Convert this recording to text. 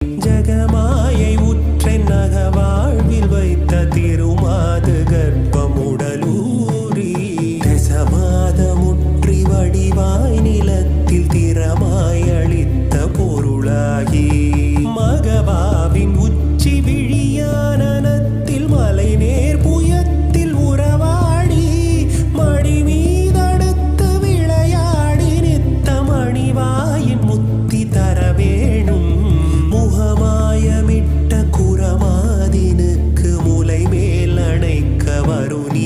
ஜகமாயை உற்றென் நகவா நினைக்க வரும்